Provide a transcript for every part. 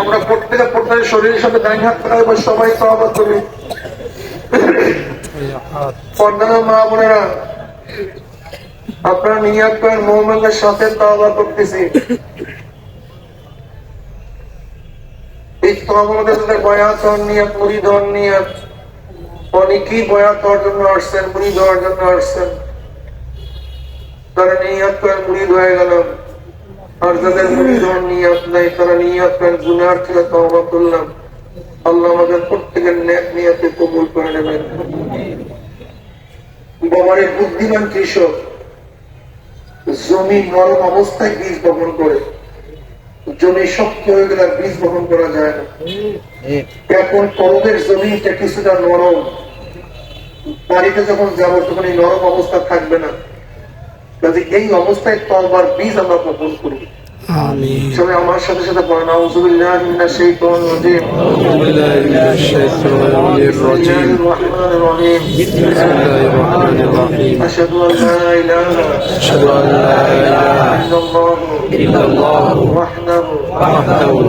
আমরা প্রত্যেকে প্রত্যেকের শরীরের সাথে ডাইন হাত করা এবার সবাই তহবা করি। মা বোনেরা, আপনারা নিয়াত করেন মোহাম্মদের সাথে তহবা করতেছি। এই সাথে বয়াত হন নিয়াত, মুড়ি ধন নিয়াত। অনেকেই বয়াত হওয়ার জন্য আসছেন, মুড়ি দেওয়ার জন্য আসছেন? তারা নিয়াত করেন, মুড়ি হয়ে গেল। আর যাদের মুড়ি নিয়াত নাই, তারা নিয়াত করেন গুনার থেকে তহবা করলাম। আল্লাহ আমাদের প্রত্যেকের ন্যাক নিয়াতে কবুল করে নেবেন। বাবারে বুদ্ধিমান কৃষক জমি নরম অবস্থায় বীজ বপন করে। জমি শক্ত হয়ে গেলে বীজ বপন করা যায় না। এখন করদের জমিটা কিছুটা নরম। বাড়িতে যখন যাব, তখন এই নরম অবস্থা থাকবে না। যদি এই অবস্থায় তরবার বীজ আমরা বপন করি। আমার সাথে সাথে إلا الله وحده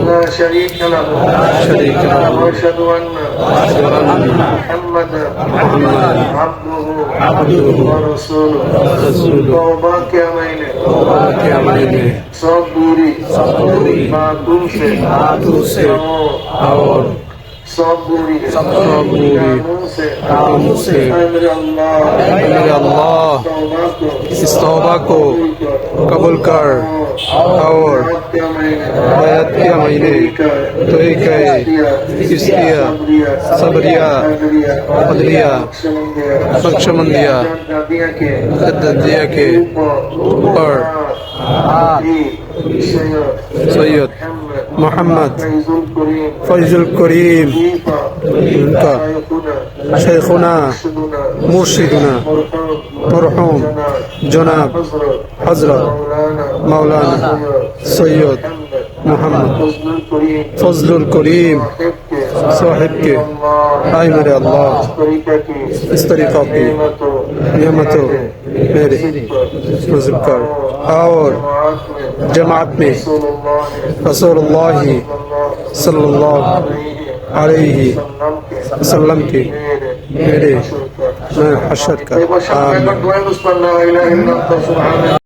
لا شريك له وأشهد أن محمدا عبده ورسوله توبہ کیا میں نے توبہ کیا میں نے سب دوری سب دوری باتوں سے باتوں سے اور سب دوری سب دوری کاموں سے کاموں سے اے میرے اللہ اے میرے اللہ اس توبہ کو कबूल कर और रात के महीने आयत के महीने तो एक है किस्तिया सबरिया बदलिया बख्शमंदिया दिया के ऊपर सैयद मोहम्मद फैजुल करीम उनका शेखुना मुर्शिदुना मरहूम जनाब مولانا سید محمد فضل الکریم صاحب کے آئے میرے اللہ، اس طریقہ کی نعمت ہو میرے مذہب کر۔ اور جماعت میں رسول اللہ صلی اللہ علیہ وسلم کے میرے میں حشر کر۔ آمین۔